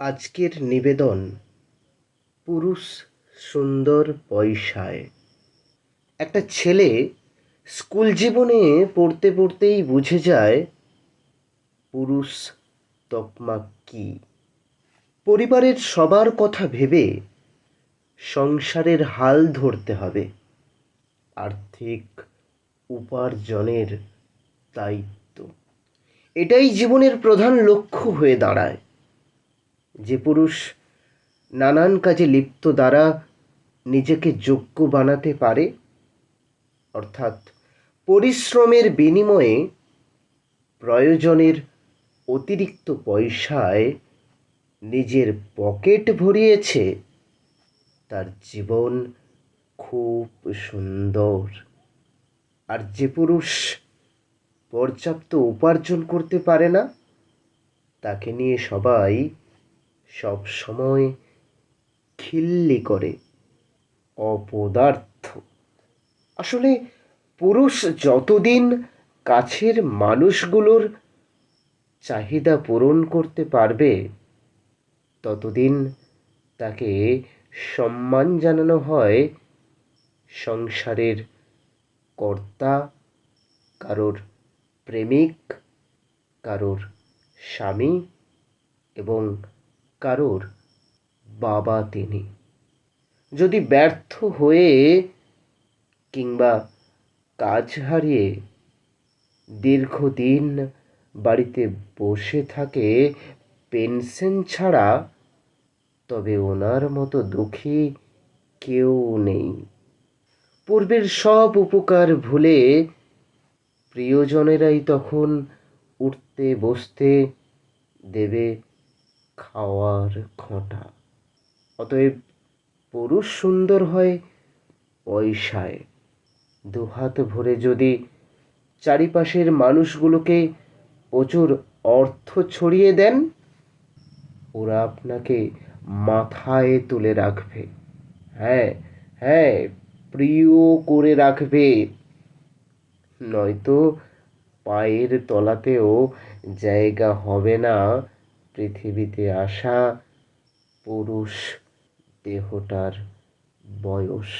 আজকের নিবেদন পুরুষ সুন্দর পয়সায় একটা ছেলে স্কুল জীবনে পড়তে পড়তেই বুঝে যায়, পুরুষ তকমা কী? পরিবারের সবার কথা ভেবে সংসারের হাল ধরতে হবে। আর্থিক উপার্জনের দায়িত্ব। এটাই জীবনের প্রধান লক্ষ্য হয়ে দাঁড়ায়। যে পুরুষ নানান কাজে লিপ্ত দ্বারা নিজেকে যোগ্য বানাতে পারে, অর্থাৎ পরিশ্রমের বিনিময়ে প্রয়োজনের অতিরিক্ত পয়সায় নিজের পকেট ভরিয়েছে, তার জীবন খুব সুন্দর। আর যে পুরুষ পর্যাপ্ত উপার্জন করতে পারে না, তাকে নিয়ে সবাই সব সময় খিল্লি করে অপদার্থ। আসলে পুরুষ যতদিন কাছের মানুষগুলোর চাহিদা পূরণ করতে পারবে, ততদিন তাকে সম্মান জানানো হয় সংসারের কর্তা, কারোর প্রেমিক, কারোর স্বামী এবং কারোর বাবা তিনি। যদি ব্যর্থ হয়ে কিংবা কাজ হারিয়ে দীর্ঘদিন বাড়িতে বসে থাকে, পেনশন ছাড়া তবে ওনার মতো দুঃখী কেউ নেই। পূর্বের সব উপকার ভুলে প্রিয়জনেরাই তখন উঠতে বসতে দেবে খাওয়ার খোঁটা অতএব পুরুষ সুন্দর হয় পয়সায়। দুহাত ভরে যদি চারিপাশের মানুষগুলোকে প্রচুর অর্থ ছড়িয়ে দেন, ওরা আপনাকে মাথায় তুলে রাখবে। হ্যাঁ হ্যাঁ প্রিয় করে রাখবে। নয়তো পায়ের তলাতেও জায়গা হবে না। পৃথিবীতে আসা পুরুষ দেহটার বয়স।